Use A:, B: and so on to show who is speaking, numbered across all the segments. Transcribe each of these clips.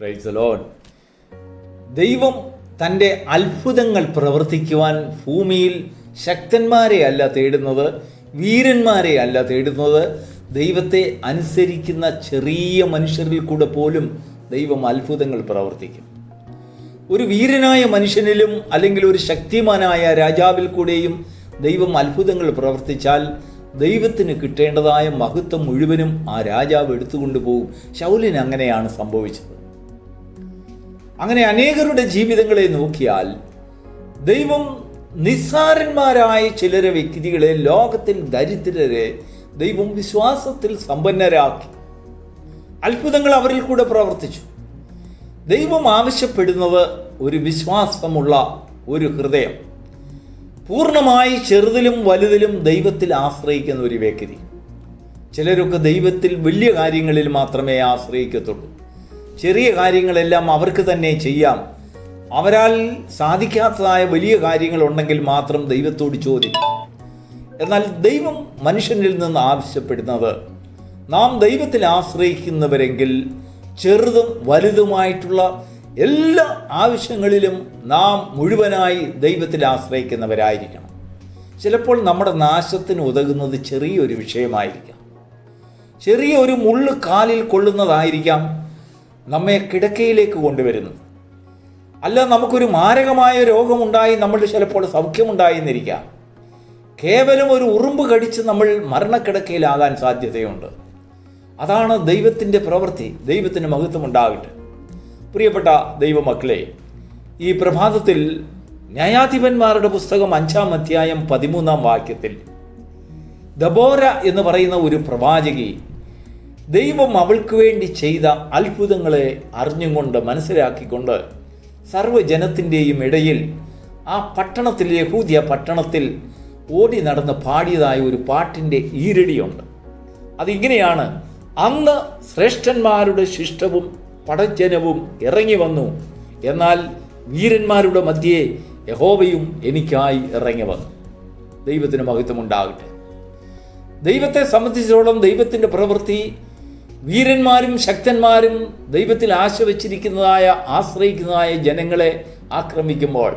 A: Price loan ദൈവം തന്റെ അത്ഭുതങ്ങൾ പ്രവർത്തിക്കുവാൻ ഭൂമിയിൽ ശക്തന്മാരെ അല്ല തേടുന്നത് വീരന്മാരെ അല്ല തേടുന്നത്. ദൈവത്തെ അനുസരിക്കുന്ന ചെറിയ മനുഷ്യരിൽ കൂടെ പോലും ദൈവം അത്ഭുതങ്ങൾ പ്രവർത്തിക്കും. ഒരു വീരനായ മനുഷ്യനിലും അല്ലെങ്കിൽ ഒരു ശക്തിമാനായ രാജാവിൽ കൂടെയും ദൈവം അത്ഭുതങ്ങൾ പ്രവർത്തിച്ചാൽ ദൈവത്തിന് കിട്ടേണ്ടതായ മഹത്വം മുഴുവനും ആ രാജാവ് എടുത്തുകൊണ്ടുപോകും. ശൗലിന് അങ്ങനെയാണ് സംഭവിച്ചത്. അങ്ങനെ അനേകരുടെ ജീവിതങ്ങളെ നോക്കിയാൽ ദൈവം നിസ്സാരന്മാരായ ചിലരെ വ്യക്തികളെ ലോകത്തിൽ ദരിദ്രരെ ദൈവം വിശ്വാസത്തിൽ സമ്പന്നരാക്കി. അത്ഭുതങ്ങൾ അവരിൽ കൂടെ പ്രവർത്തിച്ചു. ദൈവം ആവശ്യപ്പെടുന്നത് ഒരു വിശ്വാസമുള്ള ഒരു ഹൃദയം. പൂർണമായി ചെറുതിലും വലുതിലും ദൈവത്തിൽ ആശ്രയിക്കുന്ന ഒരു വ്യക്തി. ചിലരൊക്കെ ദൈവത്തിൽ വലിയ കാര്യങ്ങളിൽ മാത്രമേ ആശ്രയിക്കത്തുള്ളൂ. ചെറിയ കാര്യങ്ങളെല്ലാം അവർക്ക് തന്നെ ചെയ്യാം. അവരാൽ സാധിക്കാത്തതായ വലിയ കാര്യങ്ങളുണ്ടെങ്കിൽ മാത്രം ദൈവത്തോട് ചോദിക്കും എന്നാൽ ദൈവം മനുഷ്യനിൽ നിന്ന് ആവശ്യപ്പെടുന്നത് നാം ദൈവത്തിൽ ആശ്രയിക്കുന്നവരെങ്കിൽ ചെറുതും വലുതുമായിട്ടുള്ള എല്ലാ ആവശ്യങ്ങളിലും നാം മുഴുവനായി ദൈവത്തിൽ ആശ്രയിക്കുന്നവരായിരിക്കണം. ചിലപ്പോൾ നമ്മുടെ നാശത്തിന് ഉതകുന്നത് ചെറിയൊരു വിഷയമായിരിക്കാം. ചെറിയ ഒരു മുള്ള് കാലിൽ കൊള്ളുന്നതായിരിക്കാം. നമ്മെ കിടക്കയിലേക്ക് കൊണ്ടുവരുന്നു. അല്ല നമുക്കൊരു മാരകമായ രോഗമുണ്ടായി നമ്മൾ ചിലപ്പോൾ സൗഖ്യമുണ്ടായെന്നിരിക്കാം. കേവലം ഒരു ഉറുമ്പ് കടിച്ച് നമ്മൾ മരണക്കിടക്കയിലാകാൻ സാധ്യതയുണ്ട്. അതാണ് ദൈവത്തിന്റെ പ്രവൃത്തി ദൈവത്തിന് മഹത്വം ഉണ്ടാകട്ടെ പ്രിയപ്പെട്ട ദൈവമക്കളെ ഈ പ്രഭാതത്തിൽ ന്യായാധിപന്മാരുടെ പുസ്തകം അഞ്ചാം അധ്യായം പതിമൂന്നാം വാക്യത്തിൽ ദബോര എന്ന് പറയുന്ന ഒരു പ്രവാചകി ദൈവം അവൾക്ക് വേണ്ടി ചെയ്ത അത്ഭുതങ്ങളെ അറിഞ്ഞുകൊണ്ട് മനസ്സിലാക്കിക്കൊണ്ട് സർവജനത്തിന്റെയും ഇടയിൽ ആ പട്ടണത്തിൽ യഹൂദിയ പട്ടണത്തിൽ ഓടി നടന്ന് പാടിയതായ ഒരു പാട്ടിന്റെ ഈരടിയുണ്ട്. അതിങ്ങനെയാണ് അന്ന് ശ്രേഷ്ഠന്മാരുടെ ശിഷ്ടവും പടജനവും ഇറങ്ങി വന്നു. എന്നാൽ വീരന്മാരുടെ മധ്യേ യഹോവയും എനിക്കായി ഇറങ്ങി വന്നു. ദൈവത്തിന് മഹത്വമുണ്ടാകട്ടെ. ദൈവത്തെ സംബന്ധിച്ചിടത്തോളം ദൈവത്തിന്റെ പ്രവൃത്തി വീരന്മാരും ശക്തന്മാരും ദൈവത്തിൽ ആശ വച്ചിരിക്കുന്നതായ ആശ്രയിക്കുന്നതായ ജനങ്ങളെ ആക്രമിക്കുമ്പോൾ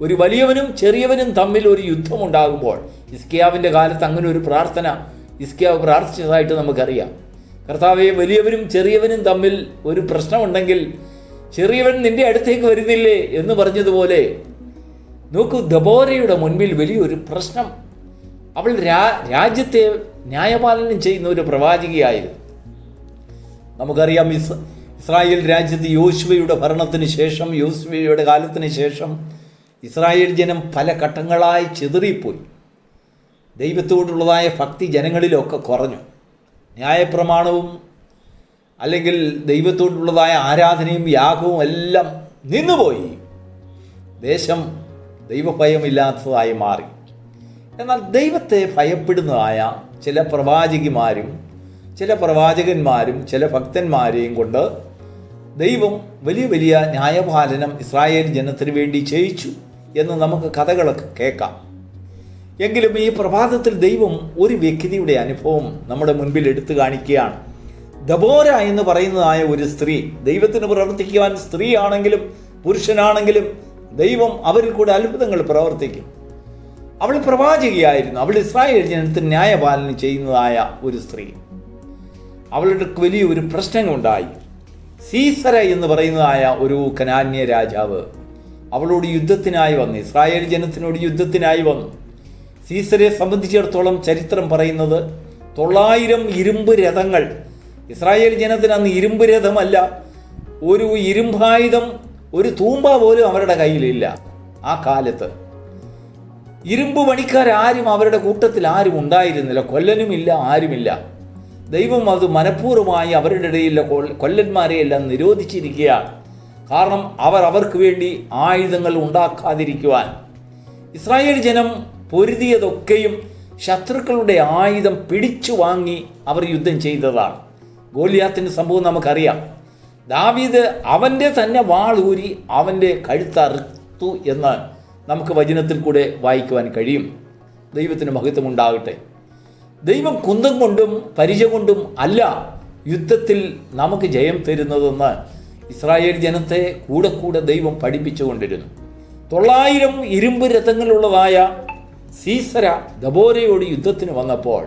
A: ഒരു വലിയവനും ചെറിയവനും തമ്മിൽ ഒരു യുദ്ധമുണ്ടാകുമ്പോൾ ഇസ്കിയാവിന്റെ കാലത്ത് അങ്ങനെ ഒരു പ്രാർത്ഥന ഇസ്കിയാവ് പ്രാർത്ഥിച്ചതായിട്ട് നമുക്കറിയാം. കർത്താവെ വലിയവനും ചെറിയവനും തമ്മിൽ ഒരു പ്രശ്നമുണ്ടെങ്കിൽ ചെറിയവൻ നിന്റെ അടുത്തേക്ക് വരുന്നില്ലേ എന്ന് പറഞ്ഞതുപോലെ നോക്കൂ ദബോരയുടെ മുൻപിൽ വലിയൊരു പ്രശ്നം. അവൾ രാജ്യത്തെ ന്യായപാലനം ചെയ്യുന്ന ഒരു പ്രവാചികയായിരുന്നു. നമുക്കറിയാം ഇസ് ഇസ്രായേൽ രാജ്യത്ത് യോശുവയുടെ ഭരണത്തിന് ശേഷം യോശുവയുടെ കാലത്തിന് ശേഷം ഇസ്രായേൽ ജനം പല ഘട്ടങ്ങളായി ചെതറിപ്പോയി. ദൈവത്തോടുള്ളതായ ഭക്തി ജനങ്ങളിലൊക്കെ കുറഞ്ഞു. ന്യായപ്രമാണവും അല്ലെങ്കിൽ ദൈവത്തോടുള്ളതായ ആരാധനയും യാഗവും എല്ലാം നിന്നുപോയി. ദേശം ദൈവഭയമില്ലാത്തതായി മാറി. എന്നാൽ ദൈവത്തെ ഭയപ്പെടുന്നതായ ചില പ്രവാചകിമാരും ചില പ്രവാചകന്മാരും ചില ഭക്തന്മാരെയും കൊണ്ട് ദൈവം വലിയ വലിയ ന്യായപാലനം ഇസ്രായേൽ ജനത്തിന് വേണ്ടി ചെയ്യിച്ചു എന്ന് നമുക്ക് കഥകളൊക്കെ കേൾക്കാം. എങ്കിലും ഈ പ്രഭാതത്തിൽ ദൈവം ഒരു വ്യക്തിയുടെ അനുഭവം നമ്മുടെ മുൻപിൽ എടുത്തു കാണിക്കുകയാണ്. ദബോര എന്ന് പറയുന്നതായ ഒരു സ്ത്രീ ദൈവത്തിന് പ്രവർത്തിക്കുവാൻ സ്ത്രീ ആണെങ്കിലും പുരുഷനാണെങ്കിലും ദൈവം അവരിൽ കൂടെ അത്ഭുതങ്ങൾ പ്രവർത്തിക്കും. അവൾ പ്രവാചകിയായിരുന്നു. അവൾ ഇസ്രായേൽ ജനത്തിന് ന്യായപാലനം ചെയ്യുന്നതായ ഒരു സ്ത്രീ. അവളുടെ വലിയ ഒരു പ്രശ്നങ്ങളുണ്ടായി. സീസര എന്ന് പറയുന്നതായ ഒരു കനാന്യ രാജാവ് അവളോട് യുദ്ധത്തിനായി വന്നു ഇസ്രായേൽ ജനത്തിനോട് യുദ്ധത്തിനായി വന്നു. സീസരെ സംബന്ധിച്ചിടത്തോളം ചരിത്രം പറയുന്നത് തൊള്ളായിരം ഇരുമ്പ് രഥങ്ങൾ. ഇസ്രായേൽ ജനത്തിന് അന്ന് ഇരുമ്പ് രഥമല്ല ഒരു ഇരുമ്പായുധം ഒരു തൂമ്പ പോലും അവരുടെ കയ്യിലില്ല ആ കാലത്ത്. ഇരുമ്പ് പണിക്കാരും അവരുടെ കൂട്ടത്തിൽ ആരും ഉണ്ടായിരുന്നില്ല കൊല്ലനുമില്ല ആരുമില്ല. ദൈവം അത് മനഃപൂർവമായി അവരുടെ ഇടയിലെ കൊല്ലന്മാരെയെല്ലാം നിരോധിച്ചിരിക്കുകയാണ് കാരണം അവർ അവർക്ക് വേണ്ടി ആയുധങ്ങൾ ഉണ്ടാക്കാതിരിക്കുവാൻ. ഇസ്രായേൽ ജനം പൊരുതിയതൊക്കെയും ശത്രുക്കളുടെ ആയുധം പിടിച്ചു വാങ്ങി അവർ യുദ്ധം ചെയ്തതാണ്. ഗോലിയാത്തിന്റെ സംഭവം നമുക്കറിയാം. ദാവീദ് അവന്റെ തന്നെ വാളൂരി അവന്റെ കഴുത്തറുത്തു എന്ന് നമുക്ക് വചനത്തിൽ കൂടെ വായിക്കുവാൻ കഴിയും. ദൈവത്തിന് മഹത്വം ഉണ്ടാകട്ടെ ദൈവം കുന്തം കൊണ്ടും പരിച കൊണ്ടും അല്ല യുദ്ധത്തിൽ നമുക്ക് ജയം തരുന്നതെന്ന് ഇസ്രായേൽ ജനത്തെ കൂടെ കൂടെ ദൈവം പഠിപ്പിച്ചുകൊണ്ടിരുന്നു തൊള്ളായിരം ഇരുമ്പ് രഥങ്ങളുള്ളതായ സീസര ദബോരയോട് യുദ്ധത്തിന് വന്നപ്പോൾ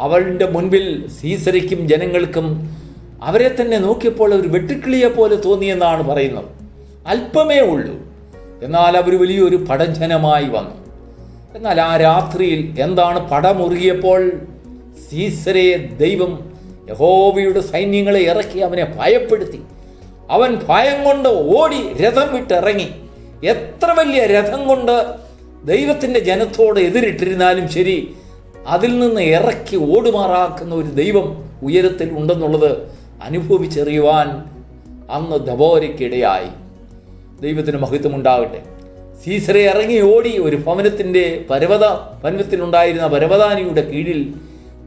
A: അവളുടെ മുൻപിൽ സീസരയ്ക്കും ജനങ്ങൾക്കും അവരെ തന്നെ നോക്കിയപ്പോൾ ഒരു വെട്ടുക്കിളിയെ പോലെ തോന്നിയെന്നാണ് പറയുന്നത്. അല്പമേ ഉള്ളൂ. എന്നാൽ അവർ വലിയൊരു പടജനമായി വന്നു. എന്നാൽ ആ രാത്രിയിൽ എന്താണ് പടമുറുകിയപ്പോൾ? സീസരയെ ദൈവം യഹോവയുടെ സൈന്യങ്ങളെ ഇറക്കി അവനെ ഭയപ്പെടുത്തി. അവൻ ഭയം കൊണ്ട് ഓടി രഥം വിട്ടിറങ്ങി. എത്ര വലിയ രഥം കൊണ്ട് ദൈവത്തിന്റെ ജനത്തോട് എതിരിട്ടിരുന്നാലും ശരി അതിൽ നിന്ന് ഇറക്കി ഓടുമാറാക്കുന്ന ഒരു ദൈവം ഉയരത്തിൽ ഉണ്ടെന്നുള്ളത് അനുഭവിച്ചറിയുവാൻ അന്ന് ദബോരയ്ക്കിടയായി. ദൈവത്തിന് മഹത്വമുണ്ടാകട്ടെ. സീസറെ ഇറങ്ങി ഓടി ഒരു ഭവനത്തിന്റെ പരവത ഭവനത്തിലുണ്ടായിരുന്ന പരവതാനിയുടെ കീഴിൽ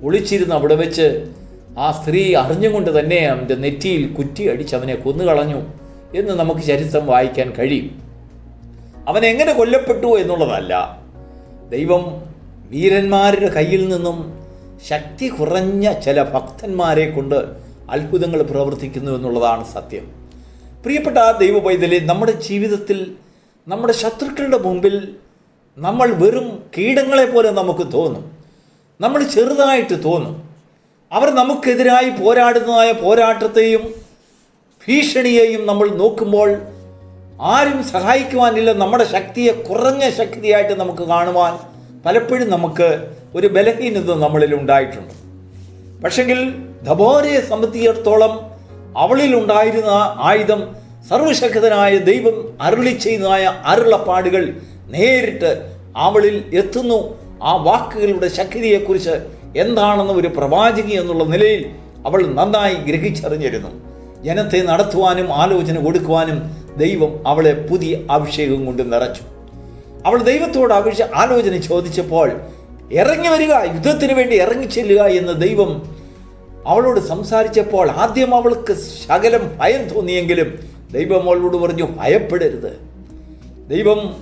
A: ഒളിച്ചിരുന്ന് അവിടെ വെച്ച് ആ സ്ത്രീ അറിഞ്ഞുകൊണ്ട് തന്നെ അവന്റെ നെറ്റിയിൽ കുറ്റി അടിച്ച് അവനെ കൊന്നുകളഞ്ഞു എന്ന് നമുക്ക് ചരിത്രം വായിക്കാൻ കഴിയും. അവൻ എങ്ങനെ കൊല്ലപ്പെട്ടു എന്നുള്ളതല്ല. ദൈവം വീരന്മാരുടെ കയ്യിൽ നിന്നും ശക്തി കുറഞ്ഞ ചില ഭക്തന്മാരെ കൊണ്ട് അത്ഭുതങ്ങൾ പ്രവർത്തിക്കുന്നു എന്നുള്ളതാണ് സത്യം. പ്രിയപ്പെട്ട ദൈവ പൈതലെ നമ്മുടെ ജീവിതത്തിൽ നമ്മുടെ ശത്രുക്കളുടെ മുമ്പിൽ നമ്മൾ വെറും കീടങ്ങളെ പോലെ നമുക്ക് തോന്നും. നമ്മൾ ചെറുതായിട്ട് തോന്നും. അവർ നമുക്കെതിരായി പോരാടുന്നതായ പോരാട്ടത്തെയും ഭീഷണിയെയും നമ്മൾ നോക്കുമ്പോൾ ആരും സഹായിക്കുവാനില്ല. നമ്മുടെ ശക്തിയെ കുറഞ്ഞ ശക്തിയായിട്ട് നമുക്ക് കാണുവാൻ പലപ്പോഴും നമുക്ക് ഒരു ബലഹീനത നമ്മളിൽ ഉണ്ടായിട്ടുണ്ട്. പക്ഷെങ്കിൽ ധബോരയെ സംബന്ധിച്ചിടത്തോളം അവളിൽ ഉണ്ടായിരുന്ന ആയുധം സർവശക്തനായ ദൈവം അരുളി ചെയ്യുന്നതായ അരുളപ്പാടുകൾ നേരിട്ട് അവളിൽ എത്തുന്നു. ആ വാക്കുകളുടെ ശക്തിയെക്കുറിച്ച് എന്താണെന്ന് ഒരു പ്രവാചകി എന്നുള്ള നിലയിൽ അവൾ നന്നായി ഗ്രഹിച്ചറിഞ്ഞിരുന്നു. ജനത്തെ നടത്തുവാനും ആലോചന കൊടുക്കുവാനും ദൈവം അവളെ പുതിയ അഭിഷേകം കൊണ്ട് നിറച്ചു. അവൾ ദൈവത്തോട് അഭിഷേ ആലോചന ചോദിച്ചപ്പോൾ ഇറങ്ങി വരിക യുദ്ധത്തിന് വേണ്ടി ഇറങ്ങി ചെല്ലുക എന്ന് ദൈവം അവളോട് സംസാരിച്ചപ്പോൾ ആദ്യം അവൾക്ക് ശകലം ഭയം തോന്നിയെങ്കിലും ദൈവം അവളോട് പറഞ്ഞു ഭയപ്പെടരുത്. ദൈവം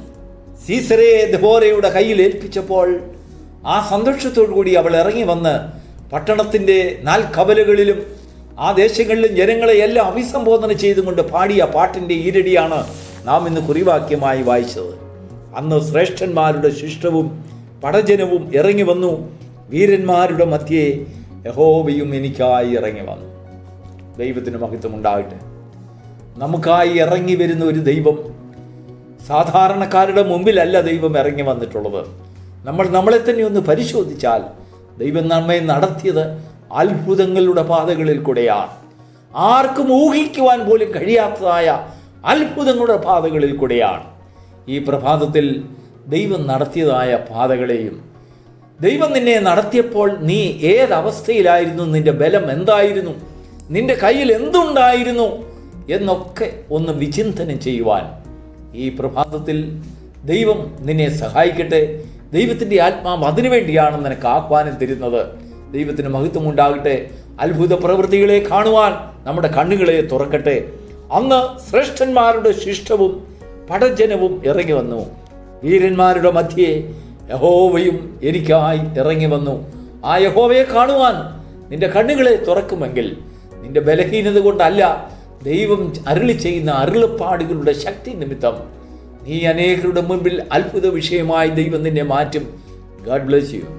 A: സീസറെ ദഹോരയുടെ കയ്യിൽ ഏൽപ്പിച്ചപ്പോൾ ആ സന്തോഷത്തോടു കൂടി അവൾ ഇറങ്ങി വന്ന് പട്ടണത്തിന്റെ നാൽക്കവലുകളിലും ആ ദേശങ്ങളിലും ജനങ്ങളെ എല്ലാം അഭിസംബോധന ചെയ്തുകൊണ്ട് പാടിയ പാട്ടിന്റെ ഈരടിയാണ് നാം ഇന്ന് കുറിവാക്യമായി വായിച്ചത്. അന്ന് ശ്രേഷ്ഠന്മാരുടെ ശിഷ്ടവും പടജനവും ഇറങ്ങി വന്നു. വീരന്മാരുടെ മധ്യേ യഹോവയും എനിക്കായി ഇറങ്ങി വന്നു. ദൈവത്തിന് മഹത്വം ഉണ്ടാകട്ടെ നമുക്കായി ഇറങ്ങി വരുന്ന ഒരു ദൈവം സാധാരണക്കാരുടെ മുമ്പിലല്ല ദൈവം ഇറങ്ങി വന്നിട്ടുള്ളത്. നമ്മൾ നമ്മളെ തന്നെ ഒന്ന് പരിശോധിച്ചാൽ ദൈവം നമ്മെ നടത്തിയത് അത്ഭുതങ്ങളുടെ പാതകളിൽ കൂടെയാണ്. ആർക്കും ഊഹിക്കുവാൻ പോലും കഴിയാത്തതായ അത്ഭുതങ്ങളുടെ പാതകളിൽ കൂടെയാണ്. ഈ പ്രഭാതത്തിൽ ദൈവം നടത്തിയതായ പാതകളെയും ദൈവം നിന്നെ നടത്തിയപ്പോൾ നീ ഏതവസ്ഥയിലായിരുന്നു? നിന്റെ ബലം എന്തായിരുന്നു? നിന്റെ കയ്യിൽ എന്തുണ്ടായിരുന്നു? എന്നൊക്കെ ഒന്ന് വിചിന്തനം ചെയ്യുവാൻ ഈ പ്രഭാതത്തിൽ ദൈവം നിന്നെ സഹായിക്കട്ടെ. ദൈവത്തിന്റെ ആത്മാവ് അതിനുവേണ്ടിയാണ് നിനക്ക് ആഹ്വാനം തരുന്നത്. ദൈവത്തിന് മഹത്വം ഉണ്ടാകട്ടെ. അത്ഭുത പ്രവൃത്തികളെ കാണുവാൻ നമ്മുടെ കണ്ണുകളെ തുറക്കട്ടെ. അന്ന് ശ്രേഷ്ഠന്മാരുടെ ശിഷ്ടവും പടജനവും ഇറങ്ങി വന്നു. വീരന്മാരുടെ മധ്യേ യഹോവയും എനിക്കായി ഇറങ്ങി വന്നു. ആ യഹോവയെ കാണുവാൻ നിന്റെ കണ്ണുകളെ തുറക്കുമെങ്കിൽ നിന്റെ ബലഹീനത കൊണ്ടല്ല ദൈവം അരുളി ചെയ്യുന്ന അരുളപ്പാടുകളുടെ ശക്തി നിമിത്തം നീ അനേകരുടെ മുൻപിൽ അത്ഭുത വിഷയമായി ദൈവം നിന്നെ മാറ്റും. God bless you